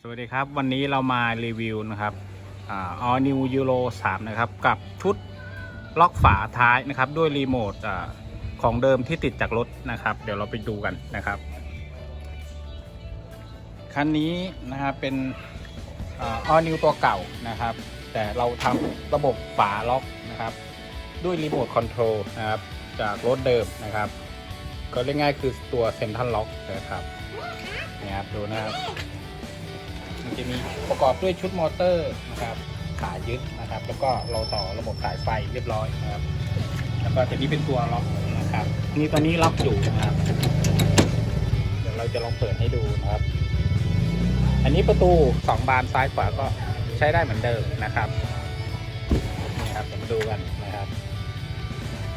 สวัสดีครับ วันนี้เรามารีวิวนะครับอ่า All New Euro 3นะครับ กับชุดล็อกฝาท้ายนะครับ ด้วยรีโมทอของเดิมที่ติดจากรถนะครับ เดี๋ยวเราไปดูกันนะครับคันนี้นะครับเป็นอ่า All New ตัวเก่านะครับ แต่เราทำระบบฝาล็อกนะครับ ด้วยรีโมทคอนโทรลนะครับ จากรถเดิมนะครับก็เรียกง่ายคือตัวเซนทันล็อกนะครับนี่ครับดูนะครับ มันจะมีประกอบด้วยชุดมอเตอร์นะครับขายึดนะครับ แล้วก็เราต่อระบบสายไฟเรียบร้อยนะครับ แล้วก็จะนี้เป็นตัวล็อกนะครับนี่ตอนนี้ล็อกอยู่นะครับ เดี๋ยวเราจะลองเปิดให้ดูนะครับ อันนี้ประตูสองบานซ้ายขวาก็ใช้ได้เหมือนเดิมนะครับนี่ครับเดี๋ยวมาดูกันนะครับ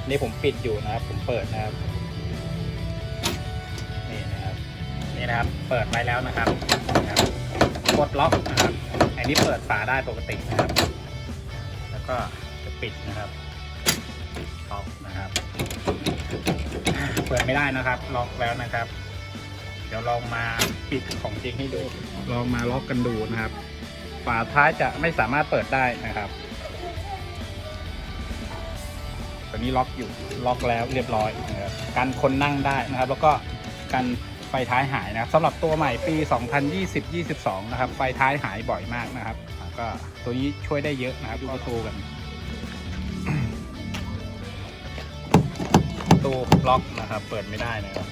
นี่ผมปิดอยู่นะครับ ผมเปิดนะครับนี่นะครับนี่นะครับ เปิดไว้แล้วนะครับนะครับก ดล็อกนะครับ อันนี้เปิดฝาได้ปกตินะครับ แล้วก็จะปิดนะครับล็อกนะครับ เปิดไม่ได้นะครับ ล็อกแล้วนะครับ เดี๋ยวลองมาปิดของจริงให้ดู ลองมาล็อกกันดูนะครับ ฝาท้ายจะไม่สามารถเปิดได้นะครับตอนนี้ล็อกอยู่ล็อกแล้วเรียบร้อยนะครับกันคนนั่งได้นะครับ แล้วก็กัน ไฟท้ายหายนะครับสำหรับตัวใหม่ปี 2020-22 นะครับ ไฟท้ายหายบ่อยมากนะครับ ก็ตัวนี้ช่วยได้เยอะนะครับดูประตูกันประตูล็อกนะครับ เปิดไม่ได้นะครับ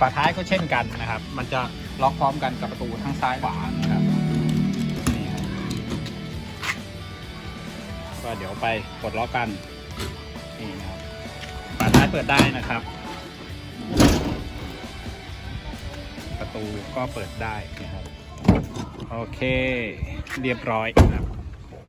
ฝาท้ายก็เช่นกันนะครับ มันจะล็อกพร้อมกันกับประตูทั้งซ้ายขวานะครับนี่ครับก็เดี๋ยวไปกดล็อกกันนี่นะครับฝาท้ายเปิดได้นะครับ ตูก็เปิดได้นะครับ โอเค เรียบร้อยนะครับ